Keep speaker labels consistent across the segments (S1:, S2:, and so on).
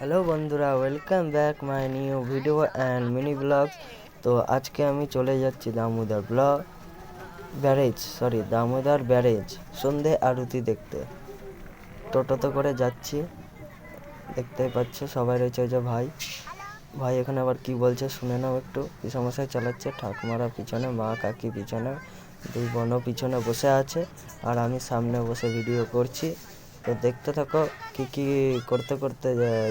S1: hello বন্ধুরা welcome back my new video and mini vlog তো আজকে আমি চলে যাচ্ছি Damodar vlog barrage sorry Damodar barrage সন্ধে আরতি দেখতে টোটোতে করে যাচ্ছি দেখতে পাচ্ছ সবাই রয়েছে যে ভাই ভাই এখানে আবার কি বলছে শুনে নাও একটু কি সমস্যায় চালাচ্ছে ঠাকুমারা পিছনে মা কাকি পিছনে দুই বোনও পিছনে বসে আছে আর আমি সামনে বসে ভিডিও করছি তো দেখতে থাকো কী কী করতে করতে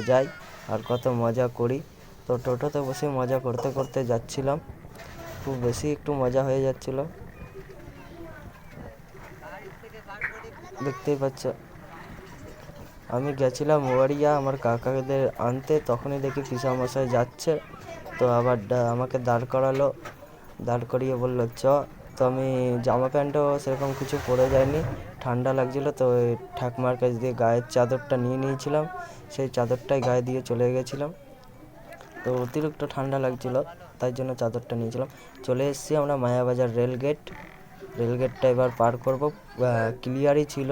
S1: যাই আর কত মজা করি তো টোটোতে বসে মজা করতে করতে যাচ্ছিলাম খুব বেশি একটু মজা হয়ে যাচ্ছিল দেখতেই পাচ্ছ আমি গেছিলাম ওয়ারিয়া আমার কাকাদের আনতে তখনই দেখি পিসামশাই যাচ্ছে তো আবার আমাকে দাঁড় করালো দাঁড় করিয়ে বললো চ তো আমি জামা প্যান্টও সেরকম কিছু পরে যায়নি ঠান্ডা লাগছিলো তো ঠাকুমার কাছ দিয়ে গায়ের চাদরটা নিয়ে নিয়েছিলাম সেই চাদরটাই গায়ে দিয়ে চলে গেছিলাম তো অতিরিক্ত ঠান্ডা লাগছিলো তাই জন্য চাদরটা নিয়েছিলাম চলে এসেছি আমরা মায়াবাজার রেলগেট রেলগেটটা এবার পার করবো ক্লিয়ারই ছিল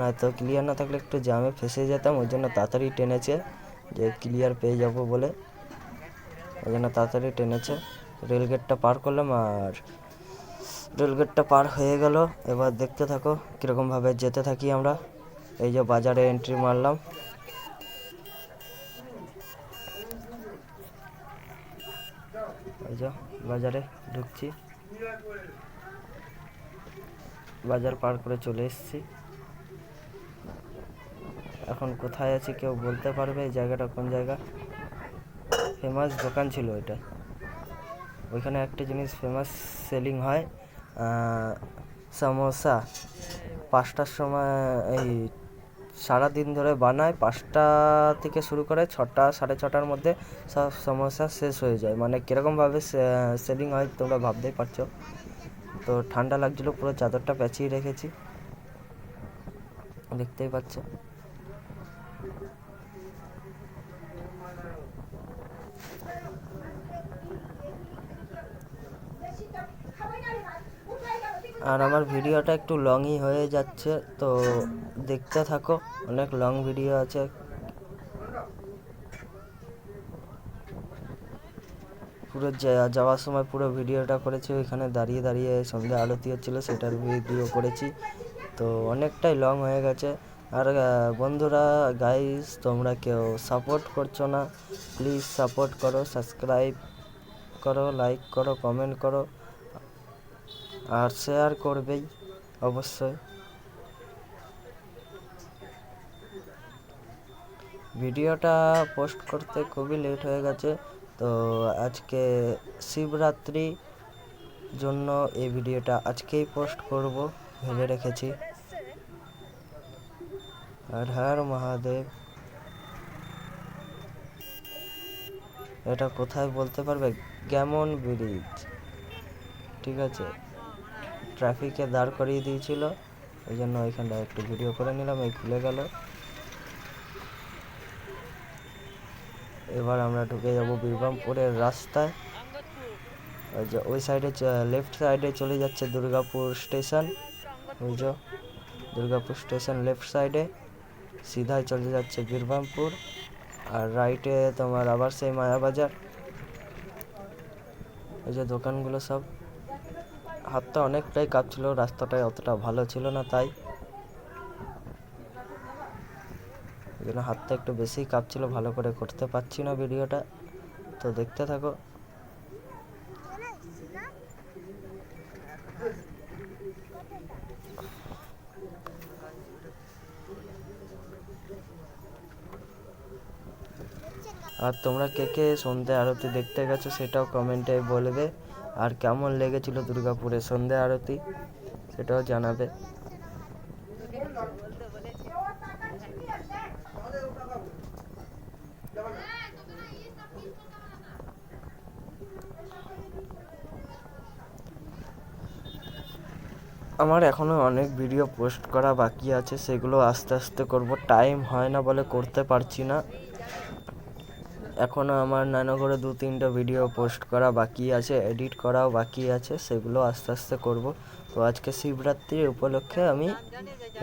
S1: না তো ক্লিয়ার না থাকলে একটু জ্যামে ফেসে যেতাম ওই জন্য তাড়াতাড়ি টেনেছে যে ক্লিয়ার পেয়ে যাব বলে ওই জন্য তাড়াতাড়ি টেনেছে রেলগেটটা পার করলাম আর রেলগেটটা পার হয়ে গেল এবার দেখতে থাকো কীরকমভাবে যেতে থাকি আমরা এই যে বাজারে এন্ট্রি মারলাম যে বাজারে ঢুকছি বাজার পার করে চলে এসেছি এখন কোথায় আছি কেউ বলতে পারবে এই জায়গাটা কোন জায়গা ফেমাস দোকান ছিল এটা ওইখানে একটা জিনিস ফেমাস সেলিং হয় সামোসা পাঁচটার সময় এই সারাদিন ধরে বানায় পাঁচটা থেকে শুরু করে ছটা সাড়ে ছটার মধ্যে সব সমস্যা শেষ হয়ে যায় মানে কীরকমভাবে সেলিং হয় তোমরা ভাবতেই পারছো তো ঠান্ডা লাগছিলো পুরো চাদরটা প্যাচিয়ে রেখেছি দেখতেই পাচ্ছ আর আমার ভিডিওটা একটু লংই হয়ে যাচ্ছে তো দেখতে থাকো অনেক লং ভিডিও আছে পুরো যাওয়ার সময় পুরো ভিডিওটা করেছি ওইখানে দাঁড়িয়ে দাঁড়িয়ে সন্ধে আরতি হচ্ছিলো সেটার ভিডিও করেছি তো অনেকটাই লং হয়ে গেছে আর বন্ধুরা গাইজ তোমরা কেউ সাপোর্ট করছো না প্লিজ সাপোর্ট করো সাবস্ক্রাইব করো লাইক করো কমেন্ট করো আর শেয়ার করবেই অবশ্যই ভিডিওটা পোস্ট করতে খুবই লেট হয়ে গেছে তো আজকে শিবরাত্রি জন্য এই ভিডিওটা আজকেই পোস্ট করব ভেবে রেখেছি আর হার মহাদেব এটা কোথায় বলতে পারবে কেমন ব্রিজ ঠিক আছে ট্রাফিকে দাঁড় করিয়ে দিয়েছিল ওই জন্য ওইখানটা একটু ভিডিও করে নিলাম এই খুলে গেল এবার আমরা ঢুকে যাব বীরবামপুরের রাস্তায় ওই যে ওই সাইডে লেফট সাইডে চলে যাচ্ছে দুর্গাপুর স্টেশন ওই যে দুর্গাপুর স্টেশন লেফট সাইডে সিধাই চলে যাচ্ছে বীরবামপুর আর রাইটে তোমার আবার সেই মায়াবাজার ওই যে দোকানগুলো সব হাতটা অনেকটাই কাঁপছিল রাস্তাটাই অতটা ভালো ছিল না তাই এই জন্য হাতটা একটু বেশি কাঁপছিল ভালো করে করতে পারছি না ভিডিওটা তো দেখতে থাকো আর তোমরা কে কে সন্ধ্যে আরতি দেখতে গেছো সেটাও কমেন্টে বলবে আর কেমন লেগেছিল দুর্গাপুরের সন্ধে আরতি সেটাও জানাবে আমার এখনও অনেক ভিডিও পোস্ট করা বাকি আছে সেগুলো আস্তে আস্তে করব টাইম হয় না বলে করতে পারছি না এখনও আমার নানা করে দু তিনটা ভিডিও পোস্ট করা বাকি আছে এডিট করাও বাকি আছে সেগুলো আস্তে আস্তে করব তো আজকে শিবরাত্রির উপলক্ষে আমি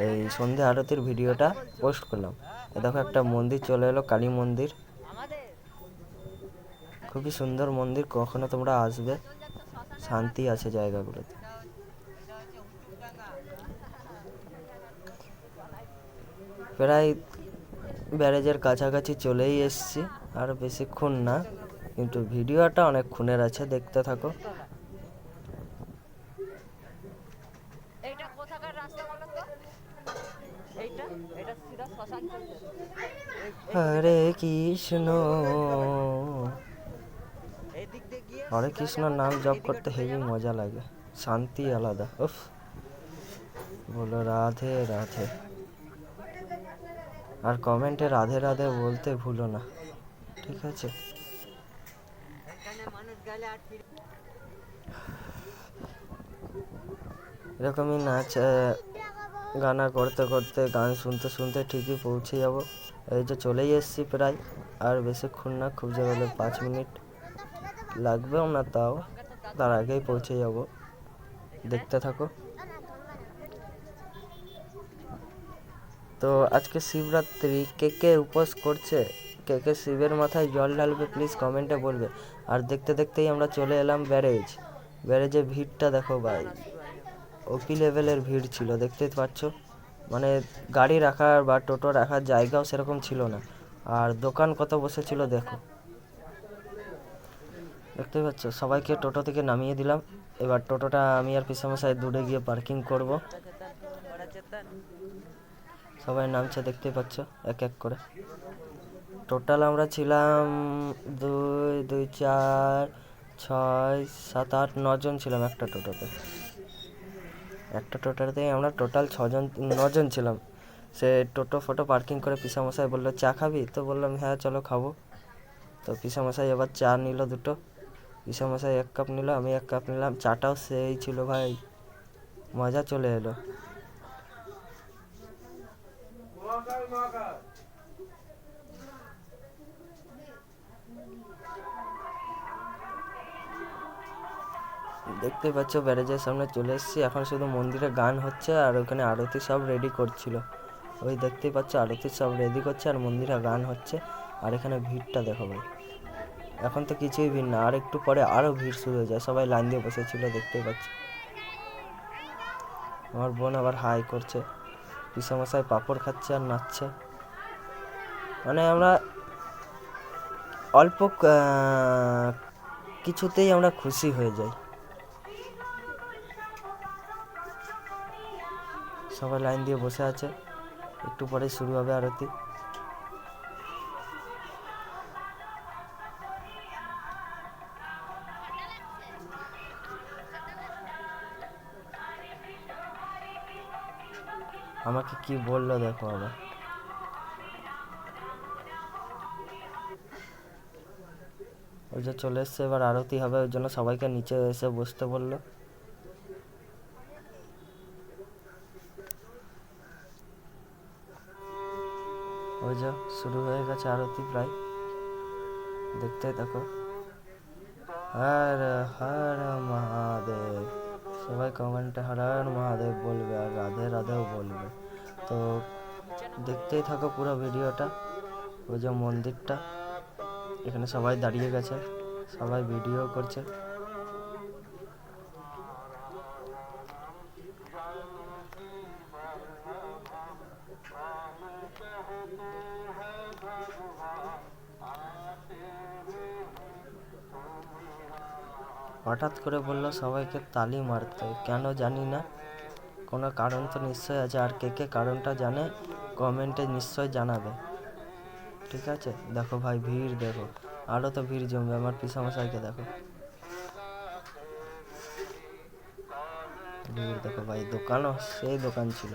S1: এই সন্ধে আরতির ভিডিওটা পোস্ট করলাম দেখো একটা মন্দির চলে এলো কালী মন্দির খুবই সুন্দর মন্দির কখনো তোমরা আসবে শান্তি আছে জায়গাগুলোতে প্রায় ব্যারেজের কাছাকাছি চলেই এসছি আর বেশিক্ষণ না কিন্তু ভিডিওটা অনেক খুনের আছে দেখতে থাকো হরে কৃষ্ণ হরে কৃষ্ণ নাম জপ করতে হেভি মজা লাগে শান্তি আলাদা উফ বলো রাধে রাধে আর কমেন্টে রাধে রাধে বলতে ভুলো না ঠিক আছে এরকমই নাচ গানা করতে করতে গান শুনতে শুনতে ঠিকই পৌঁছে যাব এই যে চলেই এসেছি প্রায় আর বেশিক্ষণ না খুব যে হলে পাঁচ মিনিট লাগবেও না তাও তার আগেই পৌঁছে যাব দেখতে থাকো তো আজকে শিবরাত্রি কে কে উপোস করছে কে কে শিবের মাথায় জল ঢালবে প্লিজ কমেন্টে বলবে আর দেখতে দেখতেই আমরা চলে এলাম ব্যারেজ ব্যারেজে ভিড়টা দেখো ভাই ওপি লেভেলের ভিড় ছিল দেখতে পাচ্ছ মানে গাড়ি রাখার বা টোটো রাখার জায়গাও সেরকম ছিল না আর দোকান কত বসেছিল দেখো দেখতে পাচ্ছ সবাইকে টোটো থেকে নামিয়ে দিলাম এবার টোটোটা আমি আর পিসামশাই দূরে গিয়ে পার্কিং করব সবাই নামছে দেখতে পাচ্ছ এক এক করে টোটাল আমরা ছিলাম দুই দুই চার ছয় সাত আট নজন ছিলাম একটা টোটোতে একটা টোটোতে আমরা টোটাল ছজন নজন ছিলাম সে টোটো ফোটো পার্কিং করে পিসামশাই বললো চা খাবি তো বললাম হ্যাঁ চলো খাবো তো পিসামশাই এবার চা নিল দুটো পিসামশাই এক কাপ নিল আমি এক কাপ নিলাম চাটাও সেই ছিল ভাই মজা চলে এলো দেখতে পাচ্ছ ব্যারেজের সামনে চলে এসেছি এখন শুধু মন্দিরে গান হচ্ছে আর ওখানে আরতি সব রেডি করছিল ওই দেখতে পাচ্ছ আরতি সব রেডি করছে আর মন্দিরে গান হচ্ছে আর এখানে ভিড়টা দেখো ভাই এখন তো কিছুই ভিড় না আর একটু পরে আরও ভিড় শুরু হয়ে যায় সবাই লাইন দিয়ে বসেছিল দেখতে পাচ্ছ আমার বোন আবার হাই করছে পিসামশাই পাঁপড় খাচ্ছে আর নাচছে মানে আমরা অল্প কিছুতেই আমরা খুশি হয়ে যাই সবাই লাইন দিয়ে বসে আছে একটু পরে শুরু হবে আরতি আমাকে কি বললো দেখো আবার ওই যে চলে এসছে এবার আরতি হবে ওই জন্য সবাইকে নিচে এসে বসতে বললো পুজো শুরু হয়ে গেছে আরতি প্রায় দেখতে থাকো হর হর মহাদেব সবাই কমেন্টে হর হর মহাদেব বলবে আর রাধে রাধেও বলবে তো দেখতেই থাকো পুরো ভিডিওটা ওই যে মন্দিরটা এখানে সবাই দাঁড়িয়ে গেছে সবাই ভিডিও করছে হঠাৎ করে বলল সবাইকে তালি মারতে কেন জানি না কোনো কারণ তো নিশ্চয়ই আছে আর কে কে কারণটা জানে কমেন্টে নিশ্চয় জানাবে ঠিক আছে দেখো ভাই ভিড় দেখো আরও তো ভিড় জমবে আমার পিসামশাইকে দেখো ভিড় দেখো ভাই দোকানও সেই দোকান ছিল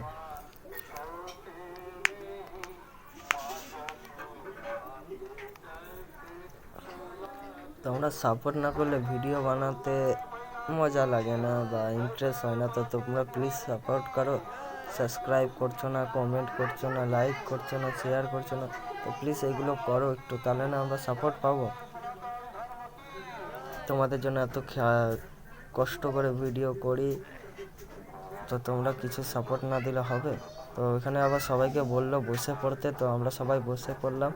S1: তোমরা সাপোর্ট না করলে ভিডিও বানাতে মজা লাগে না বা ইন্টারেস্ট হয় না তো তোমরা প্লিজ সাপোর্ট করো সাবস্ক্রাইব করছো না কমেন্ট করছো না লাইক করছো না শেয়ার করছো না তো প্লিজ এগুলো করো একটু তাহলে না আমরা সাপোর্ট পাবো তোমাদের জন্য এত কষ্ট করে ভিডিও করি তো তোমরা কিছু সাপোর্ট না দিলে হবে তো এখানে আবার সবাইকে বললো বসে পড়তে তো আমরা সবাই বসে পড়লাম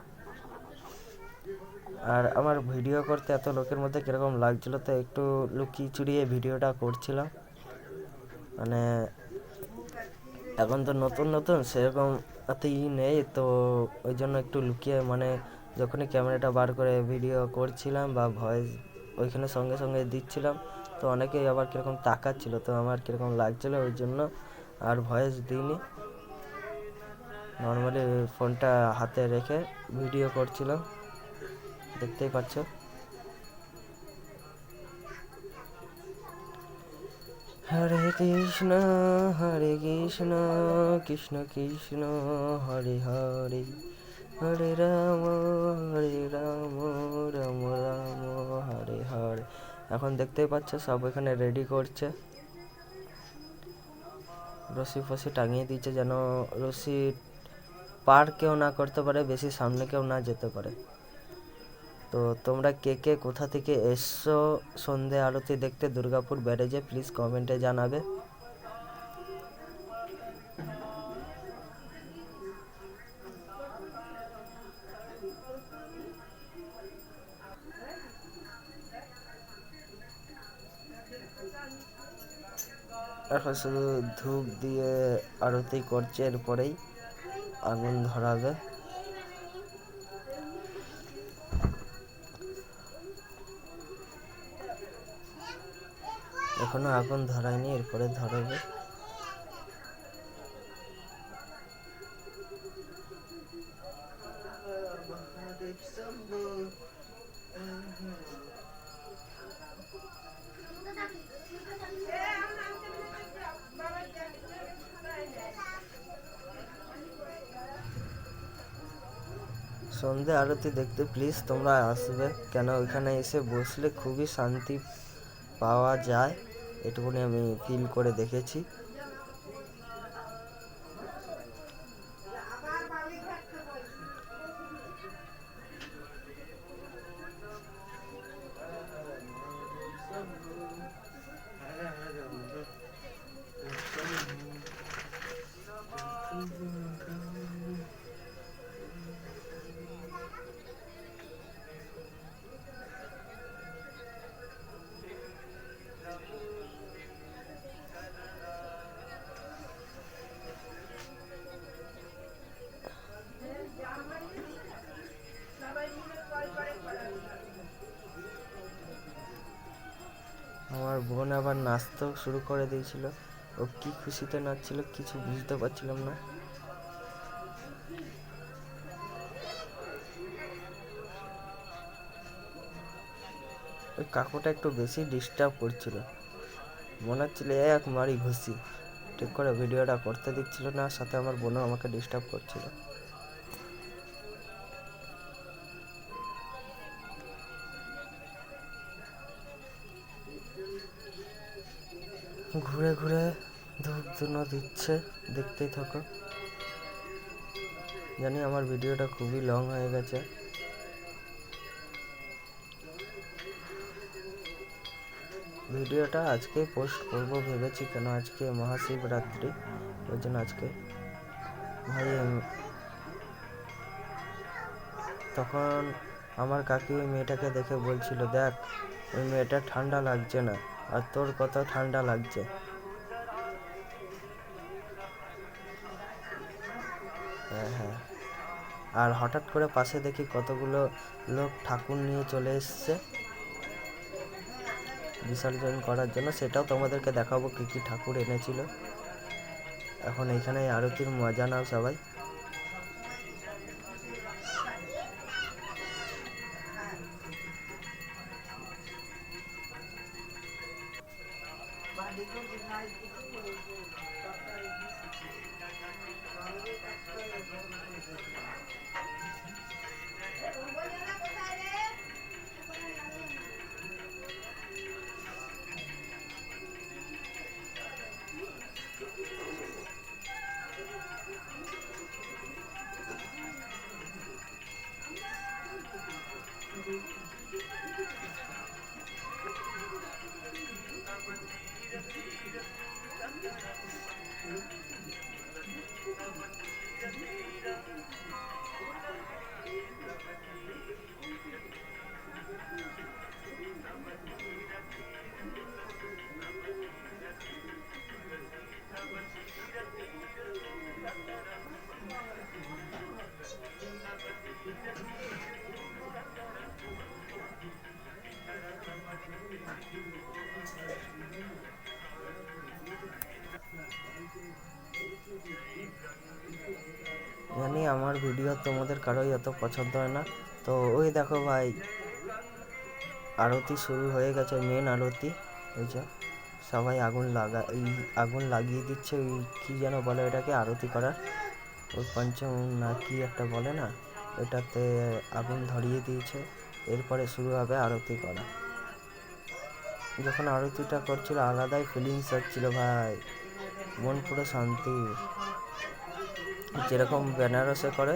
S1: আর আমার ভিডিও করতে এত লোকের মধ্যে কীরকম লাগছিলো তো একটু লুকিয়ে চুড়িয়ে ভিডিওটা করছিলাম মানে এখন তো নতুন নতুন সেরকম ই নেই তো ওই জন্য একটু লুকিয়ে মানে যখনই ক্যামেরাটা বার করে ভিডিও করছিলাম বা ভয়েস ওইখানে সঙ্গে সঙ্গে দিচ্ছিলাম তো অনেকেই আবার কীরকম তাকাচ্ছিল তো আমার কীরকম লাগছিলো ওই জন্য আর ভয়েস দিইনি নর্মালি ফোনটা হাতে রেখে ভিডিও করছিলাম দেখতেই পাচ্ছ হরে কৃষ্ণ হরে কৃষ্ণ কৃষ্ণ কৃষ্ণ হরে হরে হরে রাম হরে রাম রাম রাম হরে হরে এখন দেখতেই পাচ্ছ সব এখানে রেডি করছে রশি ফসি টাঙিয়ে দিচ্ছে যেন রশি পার কেউ না করতে পারে বেশি সামনে কেউ না যেতে পারে তো তোমরা কে কে কোথা থেকে এসছো সন্ধে আরতি দেখতে দুর্গাপুর ব্যারেজে প্লিজ কমেন্টে জানাবে এখন শুধু ধূপ দিয়ে আরতি করছে এরপরেই আগুন ধরাবে এখনো আগুন ধরায়নি এরপরে ধরাবে সন্ধে আরতি দেখতে প্লিজ তোমরা আসবে কেন ওইখানে এসে বসলে খুবই শান্তি পাওয়া যায় এটুকুনি আমি ফিল করে দেখেছি আমার বোন আবার নাচতেও শুরু করে দিয়েছিল ও কি খুশিতে নাচছিল কিছু বুঝতে পারছিলাম না ওই কাকুটা একটু বেশি ডিস্টার্ব করছিল মনে হচ্ছিল এক মারি ঘুষি ঠিক করে ভিডিওটা করতে দিচ্ছিল না সাথে আমার বোনও আমাকে ডিস্টার্ব করছিল ঘুরে ঘুরে ধূপ ধুনো দিচ্ছে দেখতেই থাকো জানি আমার ভিডিওটা খুবই লং হয়ে গেছে ভিডিওটা আজকে পোস্ট করব ভেবেছি কেন আজকে মহাশিবরাত্রি ওই জন্য আজকে ভাই তখন আমার কাকি ওই মেয়েটাকে দেখে বলছিল দেখ ওই মেয়েটা ঠান্ডা লাগছে না আর তোর কথা ঠান্ডা লাগছে হ্যাঁ হ্যাঁ আর হঠাৎ করে পাশে দেখি কতগুলো লোক ঠাকুর নিয়ে চলে এসছে বিসর্জন করার জন্য সেটাও তোমাদেরকে দেখাবো কী কী ঠাকুর এনেছিল এখন এখানে আরতির মজা নাও সবাই ভিডিও তোমাদের কারোই এত পছন্দ হয় না তো ওই দেখো ভাই আরতি শুরু হয়ে গেছে মেন আরতি ওই যে সবাই আগুন লাগা এই আগুন লাগিয়ে দিচ্ছে ওই কী যেন বলে ওটাকে আরতি করার ওই পঞ্চম না কি একটা বলে না ওটাতে আগুন ধরিয়ে দিয়েছে এরপরে শুরু হবে আরতি করা যখন আরতিটা করছিল আলাদাই ফিলিংস হচ্ছিল ভাই মন পুরো শান্তি যেরকম বেনারসে করে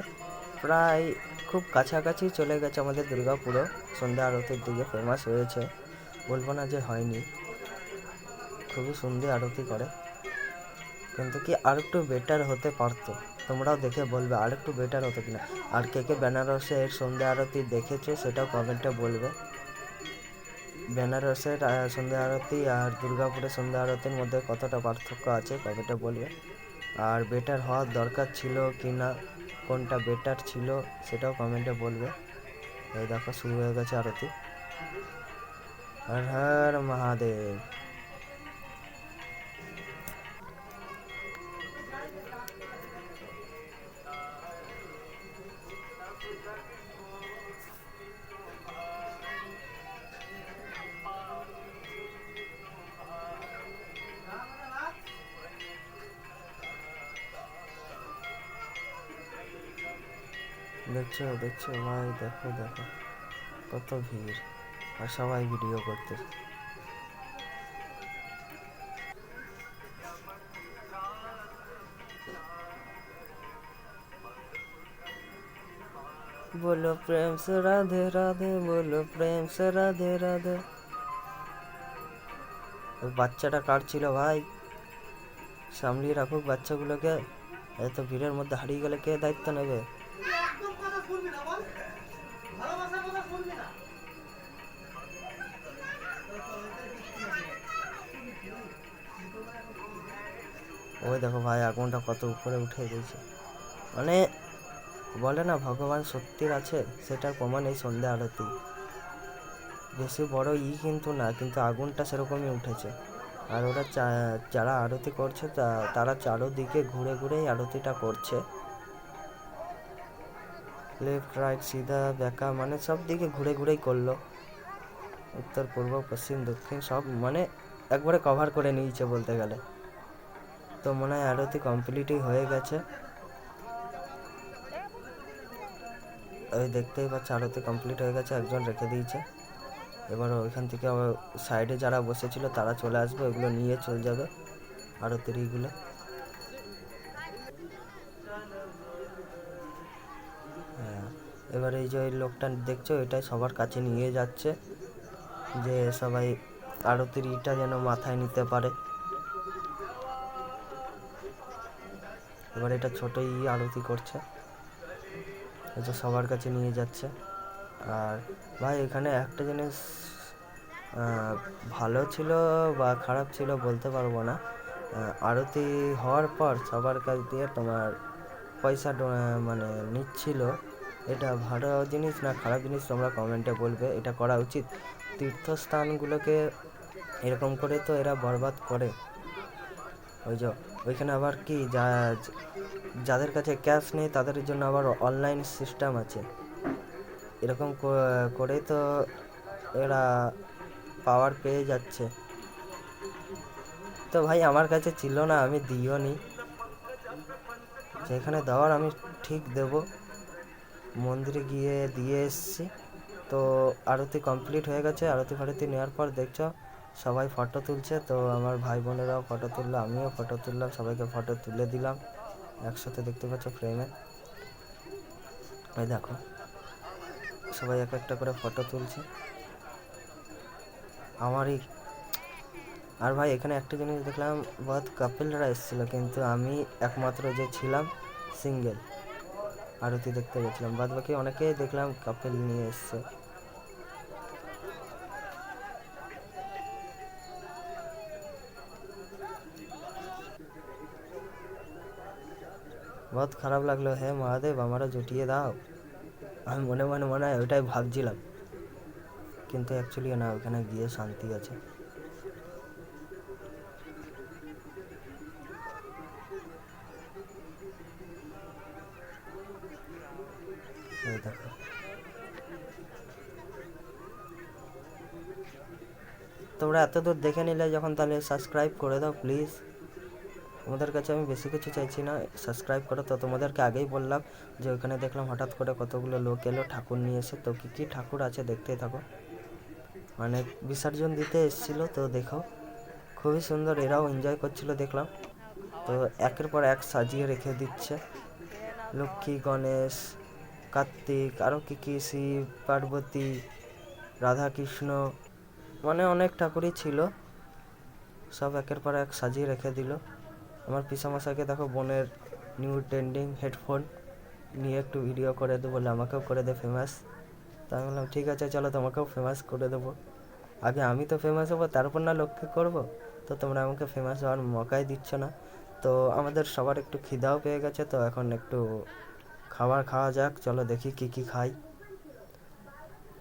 S1: প্রায় খুব কাছাকাছি চলে গেছে আমাদের দুর্গাপুরও সন্ধ্যা আরতির দিকে ফেমাস হয়েছে বলবো না যে হয়নি খুবই সুন্দর আরতি করে কিন্তু কি আর একটু বেটার হতে পারতো তোমরাও দেখে বলবে আর একটু বেটার হতো কিনা আর কে কে বেনারসে এর সন্ধ্যা আরতি দেখেছো সেটাও কমেন্টে বলবে বেনারসের সন্ধ্যা আরতি আর দুর্গাপুরের সন্ধ্যা আরতির মধ্যে কতটা পার্থক্য আছে কমেন্টে বলবে আর বেটার হওয়ার দরকার ছিল কি না কোনটা বেটার ছিল সেটাও কমেন্টে বলবে এই দেখো শুরু হয়ে গেছে আরতি হর হর মহাদেব দেখছো দেখছো ভাই দেখো দেখো কত ভিড় আর সবাই ভিডিও করতে বলো প্রেম সে রাধে রাধে বলো প্রেম সে রাধে রাধে বাচ্চাটা কাটছিল ভাই সামলিয়ে রাখুক বাচ্চাগুলোকে এত ভিড়ের মধ্যে হারিয়ে গেলে কে দায়িত্ব নেবে দেখো ভাই আগুনটা কত উপরে উঠে গেছে মানে বলে না ভগবান সত্যির আছে সেটার প্রমাণ এই সন্ধে আরতি বেশি বড় ই কিন্তু না কিন্তু আগুনটা সেরকমই উঠেছে আর ওরা যারা আরতি করছে তা তারা চারোদিকে ঘুরে ঘুরেই আরতিটা করছে লেফট রাইট সিধা ব্যাকা মানে সব দিকে ঘুরে ঘুরেই করলো উত্তর পূর্ব পশ্চিম দক্ষিণ সব মানে একবারে কভার করে নিয়েছে বলতে গেলে তো মনে হয় আরতি কমপ্লিটই হয়ে গেছে ওই দেখতেই পাচ্ছি আরতি কমপ্লিট হয়ে গেছে একজন রেখে দিয়েছে এবার ওইখান থেকে আবার সাইডে যারা বসেছিল তারা চলে আসবে ওগুলো নিয়ে চলে যাবে আরতির এইগুলো হ্যাঁ, এবার এই যে ওই লোকটা দেখছো এটাই সবার কাছে নিয়ে যাচ্ছে যে সবাই আরতির ইটা যেন মাথায় নিতে পারে এবার এটা ছোটোই আরতি করছে এটা সবার কাছে নিয়ে যাচ্ছে আর ভাই এখানে একটা জিনিস ভালো ছিল বা খারাপ ছিল বলতে পারবো না আরতি হওয়ার পর সবার কাছ দিয়ে তোমার পয়সা মানে নিচ্ছিল এটা ভালো জিনিস না খারাপ জিনিস তোমরা কমেন্টে বলবে এটা করা উচিত তীর্থস্থানগুলোকে এরকম করে তো এরা বরবাদ করে ওই যে ওইখানে আবার কি যাদের কাছে ক্যাশ নেই তাদের জন্য আবার অনলাইন সিস্টেম আছে এরকম করেই তো এরা পাওয়ার পেয়ে যাচ্ছে তো ভাই আমার কাছে ছিল না আমি দিও নি যেখানে দেওয়ার আমি ঠিক দেব মন্দিরে গিয়ে দিয়ে এসছি তো আরতি কমপ্লিট হয়ে গেছে আরতি ফারতি নেওয়ার পর দেখছো সবাই ফটো তুলছে তো আমার ভাই বোনেরাও ফটো তুললো আমিও ফটো তুললাম সবাইকে ফটো তুলে দিলাম একসাথে দেখতে পাচ্ছ ফ্রেমে ওই দেখো সবাই এক একটা করে ফটো তুলছে আমারই আর ভাই এখানে একটা জিনিস দেখলাম বহুত কাপেলরা এসেছিলো কিন্তু আমি একমাত্র যে ছিলাম সিঙ্গেল আরতি দেখতে গেছিলাম বাদ বাকি অনেকেই দেখলাম কাপেল নিয়ে এসছে বহুত খারাপ লাগলো হ্যাঁ মহাদেব আমারও জুটিয়ে দাও আমি মনে মনে মনে হয় ওইটাই ভাবছিলাম কিন্তু অ্যাকচুয়ালি না ওখানে গিয়ে শান্তি আছে তোমরা এত দূর দেখে নিলে যখন তাহলে সাবস্ক্রাইব করে দাও প্লিজ তোমাদের কাছে আমি বেশি কিছু চাইছি না সাবস্ক্রাইব করো তো তোমাদেরকে আগেই বললাম যে ওইখানে দেখলাম হঠাৎ করে কতগুলো লোক এলো ঠাকুর নিয়ে এসে তো কী কী ঠাকুর আছে দেখতেই থাকো মানে বিসর্জন দিতে এসেছিলো তো দেখো খুবই সুন্দর এরাও এনজয় করছিল দেখলাম তো একের পর এক সাজিয়ে রেখে দিচ্ছে লক্ষ্মী গণেশ কার্তিক আরও কী কী শিব পার্বতী রাধাকৃষ্ণ মানে অনেক ঠাকুরই ছিল সব একের পর এক সাজিয়ে রেখে দিল আমার পিসামশাইকে দেখো বোনের নিউ ট্রেন্ডিং হেডফোন নিয়ে একটু ভিডিও করে দেবো বলে আমাকেও করে দে ফেমাস তা আমি বললাম ঠিক আছে চলো তোমাকেও ফেমাস করে দেবো আগে আমি তো ফেমাস হবো তারপর না লক্ষ্য করব তো তোমরা আমাকে ফেমাস হওয়ার মকাই দিচ্ছ না তো আমাদের সবার একটু খিদাও পেয়ে গেছে তো এখন একটু খাবার খাওয়া যাক চলো দেখি কী কী খাই